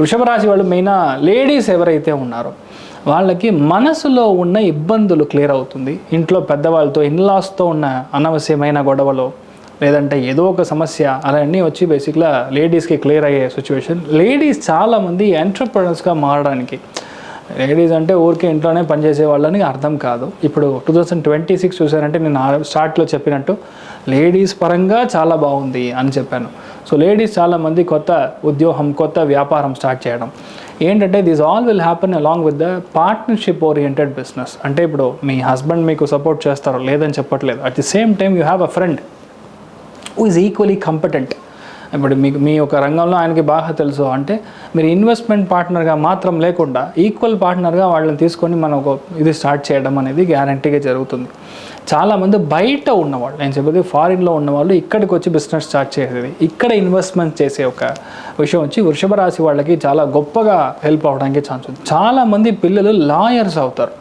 వృషభ రాశి వాళ్ళు మెయిన్ లేడీస్ ఎవరైతే ఉన్నారో వాళ్ళకి మనసులో ఉన్న ఇబ్బందులు క్లియర్ అవుతుంది. ఇంట్లో పెద్దవాళ్ళతో ఇన్లాస్తో ఉన్న అనవసరమైన గొడవలు లేదంటే ఏదో ఒక సమస్య అలాంటివి వచ్చి బేసిక్గా లేడీస్కి క్లియర్ అయ్యే సిచ్యువేషన్ లేడీస్ చాలామంది ఎంటర్ప్రినర్స్గా మారడానికి లేడీస్ అంటే ఊరికే ఇంట్లోనే పనిచేసే వాళ్ళని అర్థం కాదు. ఇప్పుడు టూ థౌజండ్ ట్వంటీ సిక్స్ చూసానంటే నేను స్టార్ట్లో చెప్పినట్టు లేడీస్ పరంగా చాలా బాగుంది అని చెప్పాను. సో లేడీస్ చాలామంది కొత్త ఉద్యోగం కొత్త వ్యాపారం స్టార్ట్ చేయడం. ఏంటంటే this all will happen along with the partnership oriented business అంటే ఇప్పుడు మీ హస్బెండ్ మీకు సపోర్ట్ చేస్తారు లేదని చెప్పట్లేదు. At the same time you have a friend who is equally competent ఇప్పుడు మీకు మీ యొక్క రంగంలో ఆయనకి బాగా తెలుసు అంటే మీరు ఇన్వెస్ట్మెంట్ పార్ట్నర్గా మాత్రం లేకుండా ఈక్వల్ పార్ట్నర్గా వాళ్ళని తీసుకొని మనం ఒక ఇది స్టార్ట్ చేయడం అనేది గ్యారంటీగా జరుగుతుంది. చాలామంది బయట ఉన్నవాళ్ళు నేను చెప్పేది ఫారిన్లో ఉన్నవాళ్ళు ఇక్కడికి వచ్చి బిజినెస్ స్టార్ట్ చేసేది ఇక్కడ ఇన్వెస్ట్మెంట్ చేసే ఒక విషయం వచ్చి వృషభ రాశి వాళ్ళకి చాలా గొప్పగా హెల్ప్ అవడానికి ఛాన్స్ ఉంది. చాలామంది పిల్లలు లాయర్స్ అవుతారు.